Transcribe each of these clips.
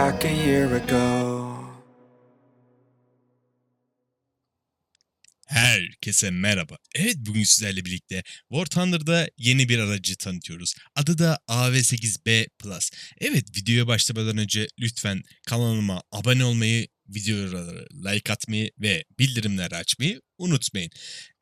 Back a year ago. Herkese merhaba. Evet bugün sizlerle birlikte War Thunder'da yeni bir aracı tanıtıyoruz. Adı da AV8B Plus. Evet videoya başlamadan önce lütfen kanalıma abone olmayı, videolara like atmayı ve bildirimleri açmayı unutmayın.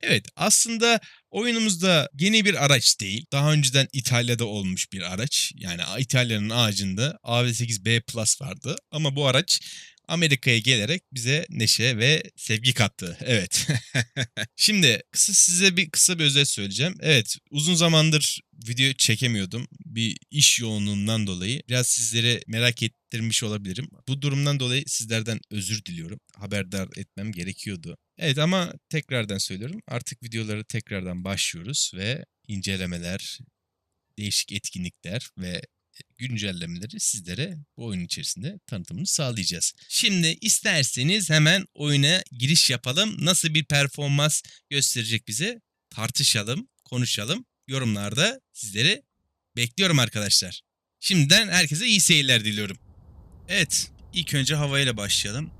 Evet aslında oyunumuzda yeni bir araç değil. Daha önceden İtalya'da olmuş bir araç. Yani İtalya'nın ağacında AV8B Plus vardı. Ama bu araç Amerika'ya gelerek bize neşe ve sevgi kattı. Evet. Şimdi kısa size bir kısa bir özet söyleyeceğim. Evet, uzun zamandır video çekemiyordum. Bir iş yoğunluğundan dolayı biraz sizlere merak ettirmiş olabilirim. Bu durumdan dolayı sizlerden özür diliyorum. Haberdar etmem gerekiyordu. Evet ama tekrardan söylüyorum. Artık videoları tekrardan başlıyoruz ve incelemeler, değişik etkinlikler ve güncellemeleri sizlere bu oyun içerisinde tanıtımını sağlayacağız. Şimdi isterseniz hemen oyuna giriş yapalım. Nasıl bir performans gösterecek bize tartışalım, konuşalım. Yorumlarda sizleri bekliyorum arkadaşlar. Şimdiden herkese iyi seyirler diliyorum. Evet, ilk önce havayla başlayalım.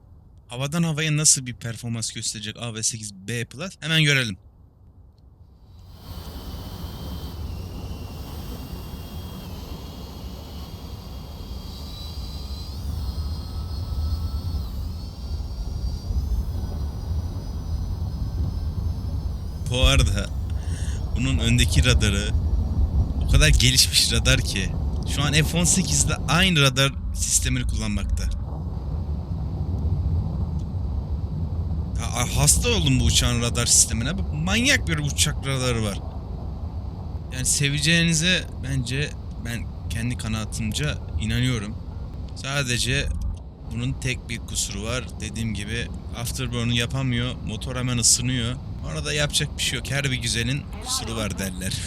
Havadan havaya nasıl bir performans gösterecek AV8B Plus hemen görelim. Bu arada bunun öndeki radarı o kadar gelişmiş radar ki şu an F-18'de aynı radar sistemini kullanmakta. Ya, hasta oldum bu uçağın radar sistemine. Bak, Manyak bir uçak radarı var. Yani seveceğinize bence ben kendi kanaatimce inanıyorum. Sadece bunun tek bir kusuru var. Dediğim gibi afterburn'u yapamıyor. Motor hemen ısınıyor. Orada yapacak bir şey yok. Her bir güzelin kusuru var derler.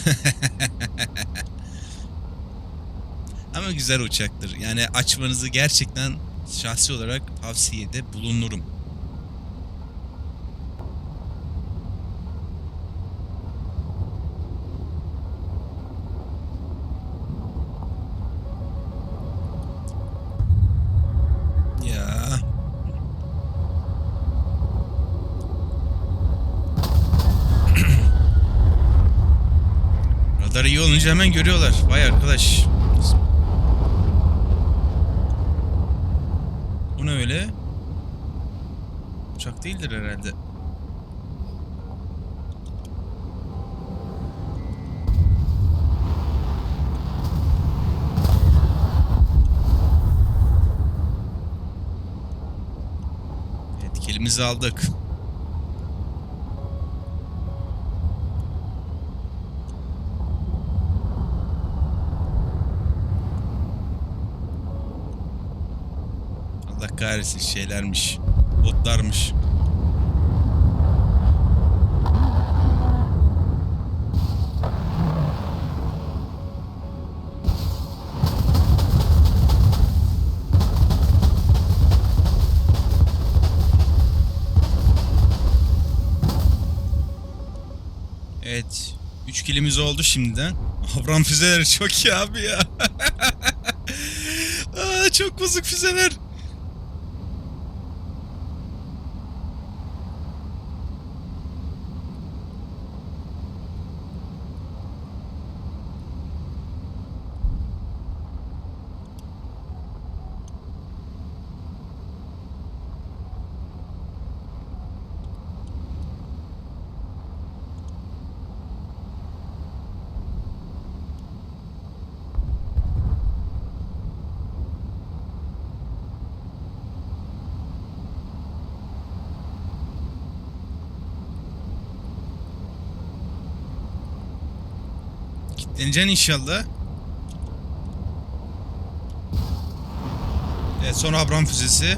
Ama güzel uçaktır. Yani açmanızı gerçekten şahsi olarak tavsiyede bulunurum. Ya Hemen görüyorlar. Vay arkadaş. Bu ne öyle? Uçak değildir herhalde. Evet, kelimizi aldık. Kahretsin şeylermiş. Botlarmış. Evet. 3 kilimiz oldu şimdiden. Avram füzeleri çok iyi abi ya. Aa, çok bozuk füzeler. Kitleneceksin inşallah. Evet sonra Abraham füzesi.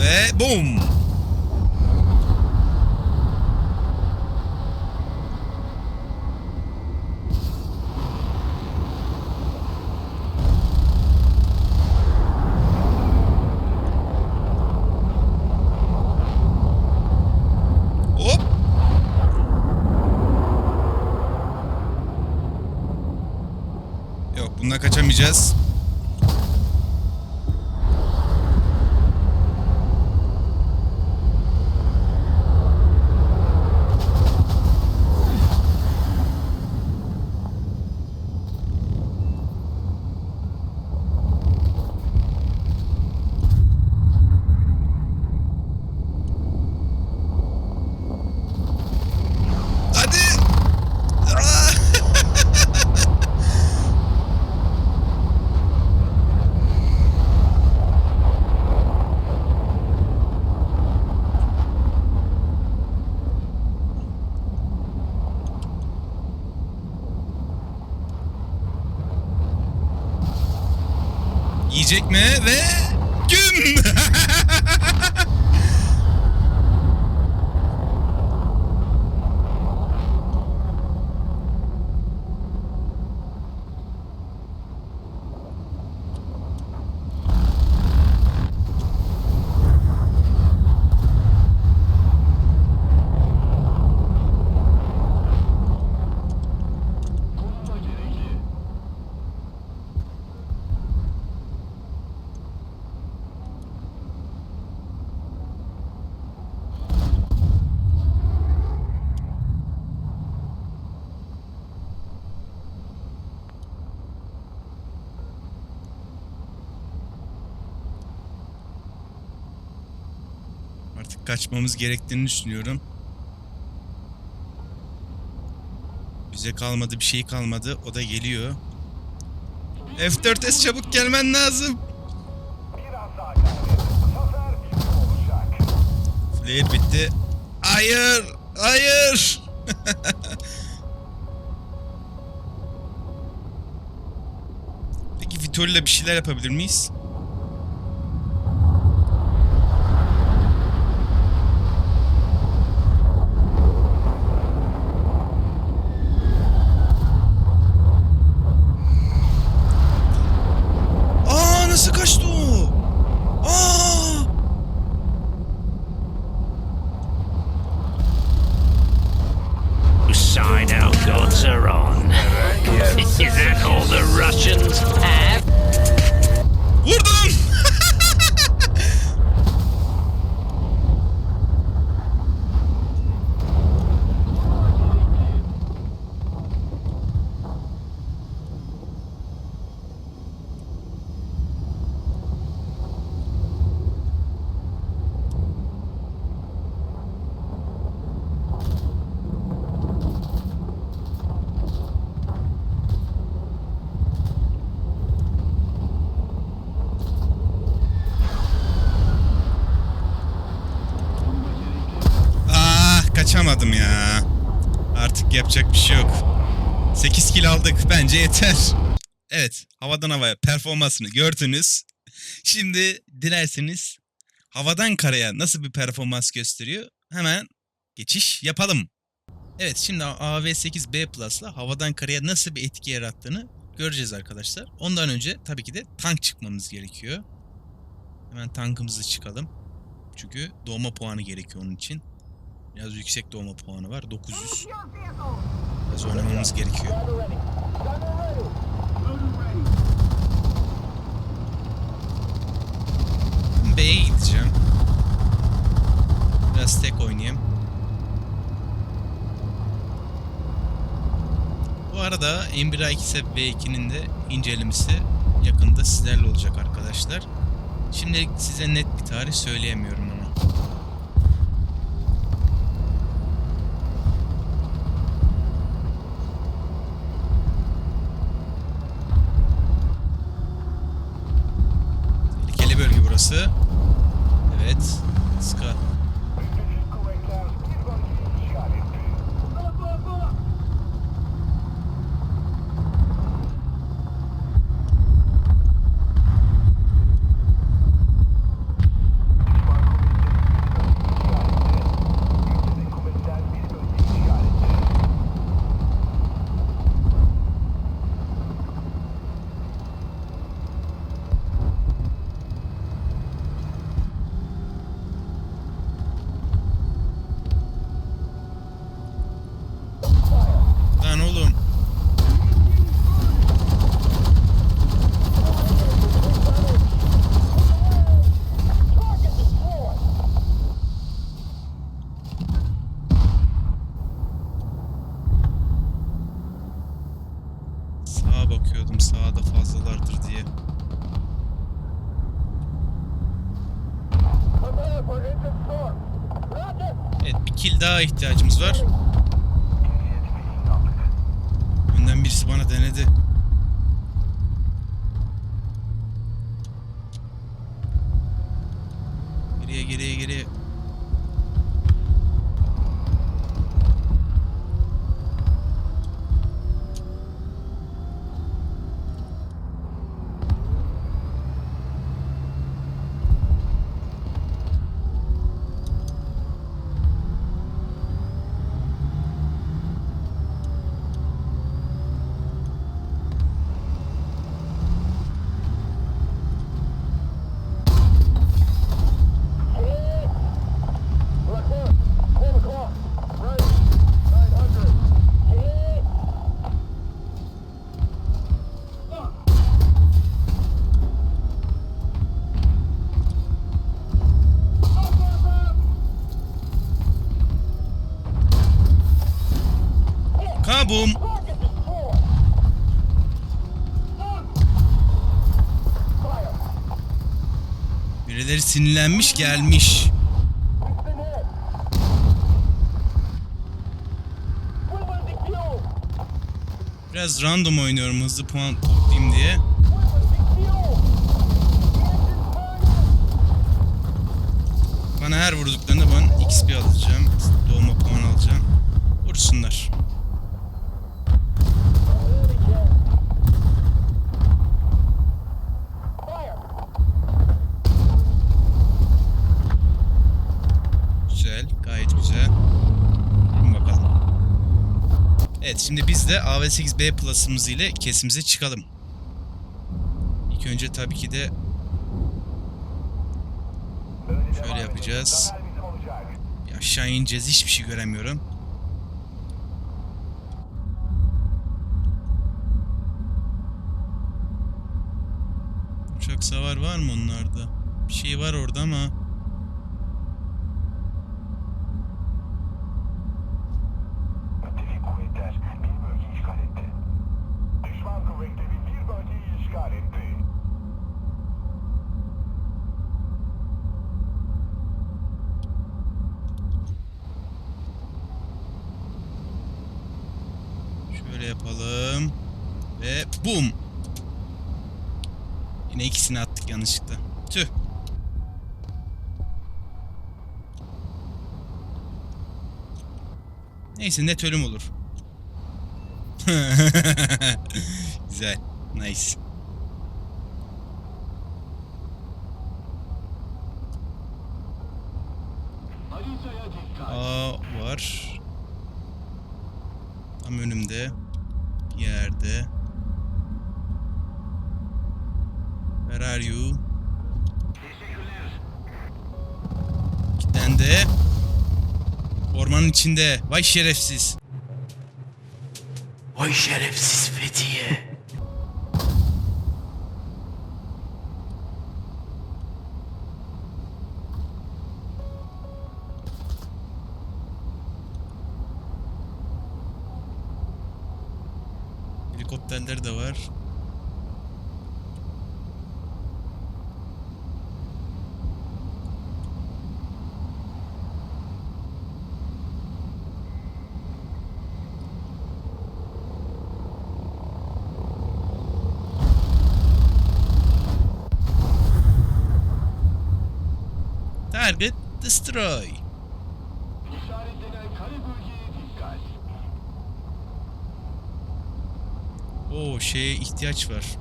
Ve boom. Kaçamayacağız. Hadi. Aa! Yiyecek mi? Ve güm! Artık kaçmamız gerektiğini düşünüyorum. Bize kalmadı bir şey kalmadı. O da geliyor. F4S çabuk gelmen lazım. Flare bitti. Hayır! Hayır! Peki Vitol'le bir şeyler yapabilir miyiz? Yapacak bir şey yok. 8 kill aldık bence yeter. Evet havadan havaya performansını gördünüz. Şimdi dilerseniz havadan karaya nasıl bir performans gösteriyor hemen geçiş yapalım. Evet şimdi AV8B Plus'la havadan karaya nasıl bir etki yarattığını göreceğiz arkadaşlar. Ondan önce tabii ki de tank çıkmamız gerekiyor. Hemen tankımızı çıkalım. Çünkü doğma puanı gerekiyor onun için. Biraz yüksek doğma puanı var. 900. Biraz oynamamız gerekiyor. B'ye gideceğim. Biraz tek oynayayım. Bu arada Embra 2 V2'nin de incelemesi yakında sizlerle olacak arkadaşlar. Şimdilik size net bir tarih söyleyemiyorum ama. Tehlikeli bölge burası. Evet. Ska. Müttefik kuvvetler bir bölgeyi işgal etti. Evet bir kill daha ihtiyacımız var. Önden birisi bana denedi. Geriye geriye geriye. Sinirlenmiş gelmiş. Biraz random oynuyorum hızlı puan toplayayım diye. Bana her vurduklarında ben XP alacağım. Doğma puan alacağım. Vursunlar. Güzel, gayet güzel. Durun bakalım. Evet, şimdi biz de AV8B Plus'ımız ile kesimize çıkalım. İlk önce tabii ki de Şöyle yapacağız. bir aşağı ineceğiz. Hiçbir şey göremiyorum. Uçak savar var mı onlarda? Bir şey var orada ama Şöyle yapalım. Ve bum. Yine ikisini attık yanlışlıkla. Tüh. Neyse net ölüm olur. Güzel. Nice. A var. Tam önümde. Bir yerde. Where are you? Kilitlendi. Ormanın içinde. Vay şerefsiz. Vay şerefsiz Fethiye. Helikopterler de var. Target destroy. Oo şeye ihtiyaç var.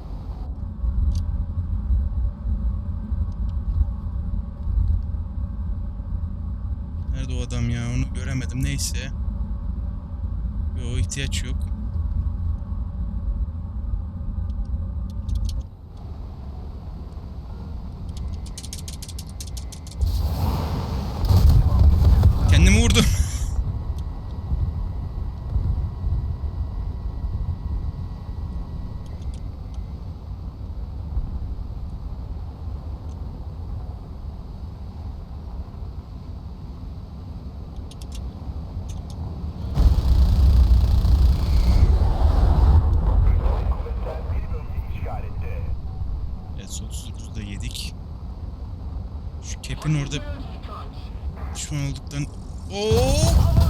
Nerede o adam ya? Onu göremedim. Neyse. Yo ihtiyaç yok. 39'da yedik. Şu kepin orada. Düşman olduklarını... Oo!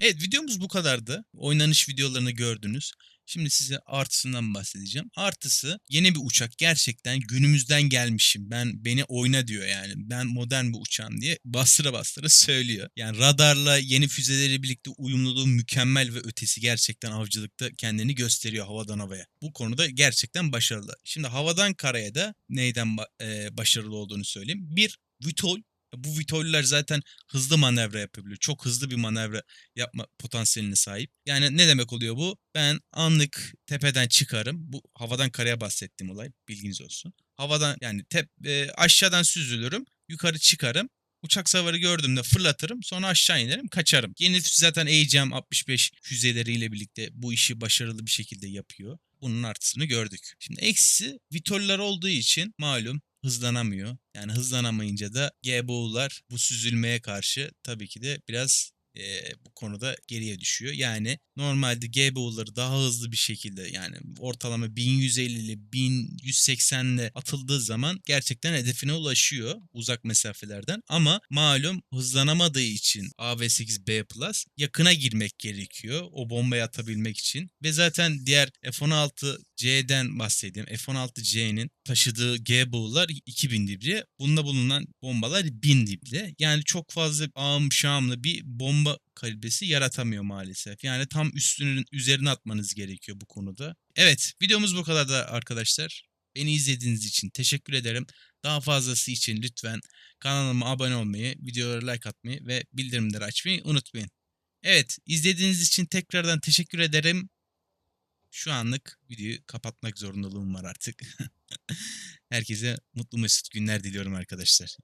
Evet videomuz bu kadardı. Oynanış videolarını gördünüz. Şimdi size artısından bahsedeceğim. Artısı yeni bir uçak. Gerçekten günümüzden gelmişim. Ben beni oyna diyor yani. Ben modern bir uçağım diye bastıra bastıra söylüyor. Yani radarla yeni füzeleri birlikte uyumluluğu mükemmel ve ötesi gerçekten avcılıkta kendini gösteriyor havadan havaya. Bu konuda gerçekten başarılı. Şimdi havadan karaya da neyden ba- e, başarılı olduğunu söyleyeyim. Bir Vitol bu Vitol'ler zaten hızlı manevra yapabiliyor. Çok hızlı bir manevra yapma potansiyeline sahip. Yani ne demek oluyor bu? Ben anlık tepeden çıkarım. Bu havadan karaya bahsettiğim olay. Bilginiz olsun. Havadan yani tep, e, aşağıdan süzülürüm. Yukarı çıkarım. Uçak savarı gördüğümde fırlatırım. Sonra aşağı inerim kaçarım. Yeni zaten AGM 65 füzeleriyle birlikte bu işi başarılı bir şekilde yapıyor. Bunun artısını gördük. Şimdi eksisi Vitol'ler olduğu için malum hızlanamıyor. Yani hızlanamayınca da GBU'lar bu süzülmeye karşı tabii ki de biraz eee, bu konuda geriye düşüyor. Yani normalde GBU'ları daha hızlı bir şekilde yani ortalama 1150 ile 1180 ile atıldığı zaman gerçekten hedefine ulaşıyor uzak mesafelerden. Ama malum hızlanamadığı için AV8B Plus yakına girmek gerekiyor o bombayı atabilmek için. Ve zaten diğer F-16C'den bahsedeyim. F-16C'nin taşıdığı GBU'lar 2000 dibli. Bunda bulunan bombalar 1000 dibli. Yani çok fazla ağım şamlı bir bomba kalibresi yaratamıyor maalesef. Yani tam üstünün üzerine atmanız gerekiyor bu konuda. Evet videomuz bu kadar da arkadaşlar. Beni izlediğiniz için teşekkür ederim. Daha fazlası için lütfen kanalıma abone olmayı, videolara like atmayı ve bildirimleri açmayı unutmayın. Evet izlediğiniz için tekrardan teşekkür ederim. Şu anlık videoyu kapatmak zorundalığım var artık. Herkese mutlu mesut günler diliyorum arkadaşlar.